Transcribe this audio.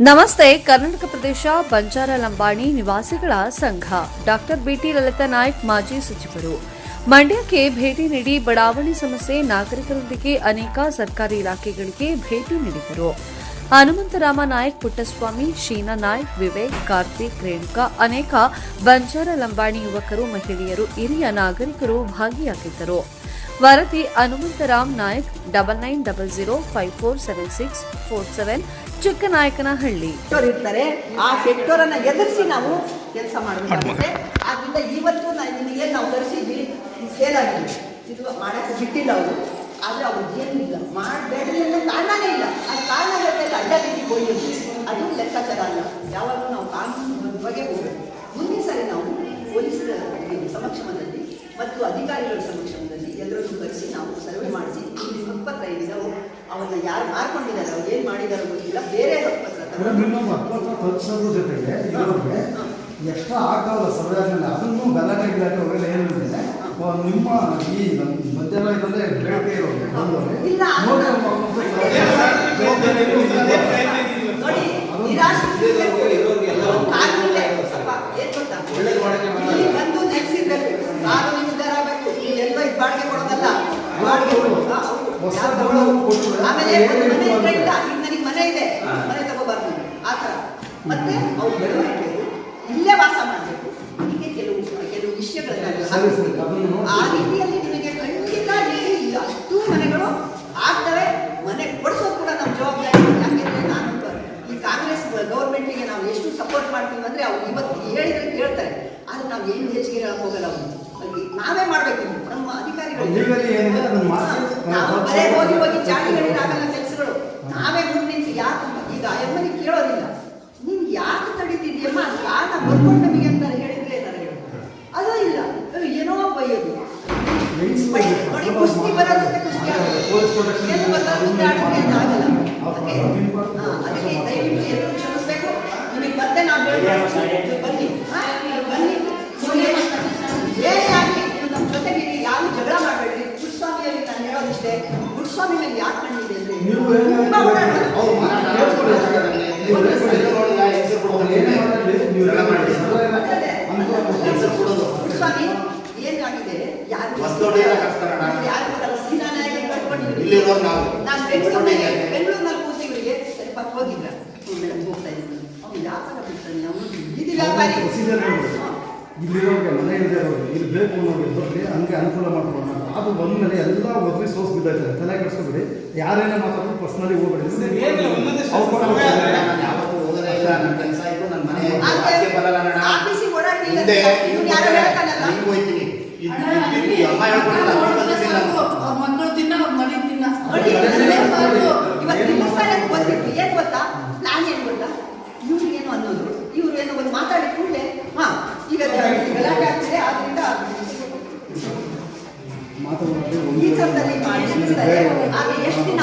ನಮಸ್ತೆ, ಕರ್ನಾಟಕ ಪ್ರದೇಶ, ಬಂಜಾರ ಲಂಬಾಣಿ ನಿವಾಸಿಗಳ ಸಂಘ. ಡಾಕ್ಟರ್ ಬಿಟಿ ಲಲಿತಾ ನಾಯ್ಕ್ ಮಾಜಿ ಸಚಿವರು. ಮಂಡ್ಯಕ್ಕೆ ಭೇಟಿ ನೀಡಿ ಬಡಾವಣೆ ಸಮಸ್ಯೆ ನಾಗರಿಕರೊಂದಿಗೆ ಅನೇಕ ಸರ್ಕಾರಿ ಇಲಾಖೆಗಳಿಗೆ ಭೇಟಿ ನೀಡಿದರು. ಹನುಮಂತರಾಮ ನಾಯ್ಕ್, ಪುಟ್ಟಸ್ವಾಮಿ, ಶೀನಾ ನಾಯ್ಕ್, ವಿವೇಕ್, ಕಾರ್ತಿಕ್, ರೇಣುಕಾ ಅನೇಕ ಬಂಜಾರ ಲಂಬಾಣಿ ಯುವಕರು, ಮಹಿಳೆಯರು, ಹಿರಿಯ ನಾಗರಿಕರು ಭಾಗಿಯಾಗಿದ್ದರು. ವರದಿ Hanumantharam Nayak, double nine double zero five four seven six four seven, Chikkanayakanahalli. ಇರ್ತಾರೆ. ಆ ಕೆಟ್ಟೋರನ್ನ ಎದುರಿಸಿ ನಾವು ಕೆಲಸ ಮಾಡಬೇಕಾಗುತ್ತೆ ಆದ್ರಿಂದ ಇವತ್ತು ನಿಮಗೆ ನಾವು ತರಿಸಿದ್ವಿ. ಫೇಲ್ ಆಗಿದೆ. ಇದು ಮಾಡಕ್ಕೆ ಬಿಟ್ಟಿಲ್ಲ ಅವರು. ಆದರೆ ಅವ್ರು ಏನಿಲ್ಲ. ಮಾಡಬೇಡ ಕಾರಣನೇ ಇಲ್ಲ. ಆ ಕಾರಣ ಹೇಳ್ತಾ ಅಡ್ಡ ರೀತಿ ಹೋಗಿದ್ವಿ. ಅದು ಲೆಕ್ಕಾಚಾರ ಅಲ್ಲ. ಯಾವಾಗಲೂ ನಾವು ಕಾನೂನು ಬಗ್ಗೆ ಹೋಗಬೇಕು. ಮುಂದಿನ ಸಾರಿ ನಾವು ಪೊಲೀಸರ ಸಮಕ್ಷಮದಲ್ಲಿ ಮತ್ತು ಅಧಿಕಾರಿಗಳ ಸಮಕ್ಷಮದಲ್ಲಿ ಅವು ಅವನ್ನ ಯಾರು ಮಾರ್ಕೊಂಡಿದ್ದಾರೆ ಅವ್ರು ಏನು ಮಾಡಿದಾರೋ ಗೊತ್ತಿಲ್ಲ. ಬೇರೆ ನಿಮ್ಮ ತಲುಪಿಸೋದ್ರ ಜೊತೆಗೆ ಇರೋರಿಗೆ ಎಕ್ಸ್ಟ್ರಾ ಆದ್ಮೇಲೆ ಅದನ್ನು ಗಲಾಟೆ ಗಿಲಾಟೆ ಅವೆಲ್ಲ ಏನು ಇದೆ ನಿಮ್ಮ ಈ ಮಧ್ಯಾಹ್ನ ಇರೋದು ಎಲ್ಲ ಇದು ಬಾಡಿಗೆ ಕೊಡೋದಲ್ಲ. ಬಾಡಿಗೆ ಆಮೇಲೆ ಮನೆ ಇಲ್ಲ. ಈಗ ನನಗೆ ಮನೆ ಇದೆ. ಮನೆ ತಗೋಬಾರ್ದು ಆ ಥರ. ಮತ್ತೆ ಅವ್ರು ಬೆಳವಣಿಗೆ ಇಲ್ಲೇ ವಾಸ ಮಾಡಬೇಕು. ಹೀಗೆ ಕೆಲವು ಕೆಲವು ವಿಷಯಗಳನ್ನ. ಆ ರೀತಿಯಲ್ಲಿ ನಿಮಗೆ ಖಂಡಿತ ಇಲ್ಲ. ಅಷ್ಟು ಮನೆಗಳು ಆಗ್ತವೆ. ಮನೆ ಕೊಡಿಸೋದು ಕೂಡ ನಮ್ಮ ಜವಾಬ್ದಾರಿ. ಯಾಕೆಂದ್ರೆ ನಾನು ಈ ಕಾಂಗ್ರೆಸ್ ಗೌರ್ಮೆಂಟಿಗೆ ನಾವು ಎಷ್ಟು ಸಪೋರ್ಟ್ ಮಾಡ್ತೀವಿ ಅಂದರೆ ಅವ್ರು ಇವತ್ತು ಹೇಳಿದ್ರೆ ಕೇಳ್ತಾರೆ. ಆದರೆ ನಾವು ಏನು ಹೆಚ್ಚಿಗೆ ಹೋಗಲ್ಲ ಅಲ್ಲಿ ನಾವೇ ಮಾಡ್ಬೇಕು ಇದು. ನಮ್ಮ ಅಧಿಕಾರಿಗಳು Legally ಏನಿದೆ ಅದನ್ನ ಮಾಡಿ. ನಾವು ಬರೇ ಹೋಗಿ ಹೋಗಿ ಚಾಟಿಗಳಿಗಾಗಲ್ಲ ಕೆಲಸಗಳು. ನಾವೇ ಮುಂದೆ ನಿಂತು ಯಾಕೆ ಈಗ ಅಮ್ಮನಿಗೆ ಕೇಳೋದಿಲ್ಲ ನೀನು ಯಾಕೆ ತಡೀತಿದ್ಯಮ್ಮ? ಅದು ಕಾರಣ ಬರ್ಕೊಂಡು ನಮಗೆ ಅಂತ ಹೇಳಿದ್ರೆ ನನಗೆ ಅದು ಇಲ್ಲ. ಅದು ಏನೋ ಬೈಯೋದು. ನೋಡಿ ಕುಸ್ತಿ ಬರೋದಕ್ಕೆ ಕುಸ್ತಿ. ಪೊಲೀಸ್ ಏನು ಬರೋದು ಆಡೋದು ಆಗಲ್ಲ. ಅದಕ್ಕೆ ಅದಕ್ಕೆ ದಯವಿಟ್ಟು ಎಲ್ಲರೂ ಕ್ಷಮಿಸ್ಬೇಕು. ನಿಮಗೆ ಮತ್ತೆ ನಾವು ಹೇಳ್ತೀವಿ ಎಲ್ಲ ಮಾಡಿ ಕಣ್ಣಿದೆ ಅದೇ. ಅನುಕೂಲ ಗುಡ್ಸ್ವಾಮಿ ಏನಾಗಿದೆ? ಯಾರು. ಯಾರು ಇಲ್ಲಿರೋರು ನಾವು. ನಾನು ಬೆಂಗಳೂರಿನಲ್ಲಿ ಕೂತಿವರಿಗೆ ಸ್ವಲ್ಪ ಹೋಗಿದ್ರ? ಮೇಡಮ್ ಹೋಗ್ತಾ ಇದ್ದೀನಿ. ಅವ್ನು ವ್ಯಾಪಾರ ಬಿಡ್ತಾನೆ ಅವನು ಬೀದಿ ವ್ಯಾಪಾರಿ. ಇಲ್ಲಿರೋರಿಗೆ ಮನೆ ಇಲ್ಲದೆ ಅವ್ರಿಗೆ ಇಲ್ಲಿ ಬೇಕು ನೋಡಿ ಬರ್ರಿ ಹಂಗೆ ಅನುಕೂಲ ಮಾಡ್ಕೊಳ್ಳೋಣ ಅದು ಬಂದ್ಮೇಲೆ ಎಲ್ಲ ಒಬ್ಬರಿ ಸೋಸ್ ಬಿದ್ದಾಯ್ತಾರೆ ತಲೆ ಕೆಡಿಸ್ಕೊಬಿಡಿ ಯಾರೇನೇ ಮಾತಾಡೋದು ಪರ್ಸ್ನಲಿ ಹೋಗ್ಬೇಡಿ ಮಕ್ಕಳು ತಿನ್ನ ಮನೆ ಯಾವತ್ತೂ ಹೋಗೋದೇ ಇಲ್ಲ ನನ್ನ ಕೆಲಸ ಆಯ್ತು ನನ್ನ ಮನೆ ಆಯ್ತು, ಆಚೆ ಬರಲ್ಲ ಅಣ್ಣ. ಆಫೀಸಿಗೆ ಓಡಾಡ್ಲಿಲ್ಲ ಹಿಂದೆ ಇವ್ನು ಯಾರೋ ಹೇಳ್ತಾನಲ್ಲ ಹಿಂಗ್ ಹೋಯ್ತೀನಿ ಇದ್- ಇದ್- ಇದ್- ಈ ಅಮ್ಮ ಹೇಳ್ಕೊಡಲ್ಲ, ನಾನು ಬಂದಿದ್ದೀನಿ ನಾನು. ಮಕ್ಕಳು ತಿನ್ನ ಅವ್ರ ಮನೆ ತಿನ್ನ ನೋಡಿ ಇರಲೇಬಾರ್ದು. ಇವತ್ತು ನಿಲ್ಲಿಸ್ತಾರೆ ಅಂತ ಗೊತ್ತಿತ್ತು ಏನ್ ಗೊತ್ತಾ ಪ್ಲಾನ್ ಏನ್ ಗೊತ್ತಾ ಇವ್ರು ಏನು ಅನ್ನೋದು ಇವ್ರು ಏನೋ ಒಂದು ಮಾತಾಡಿ ಕೂಡಲೇ ಹಾ ಈಗ ಗಲಾಟೆ ಆಗ್ತಿದೆ ಆದ್ರಿಂದ ಮಾತಾಡೋದು ಈ ಥರದಲ್ಲಿ ಮಾಡಿ ನಿಲ್ಲಿಸ್ತಾರೆ ಆದ್ರೆ ಎಷ್ಟು ದಿನ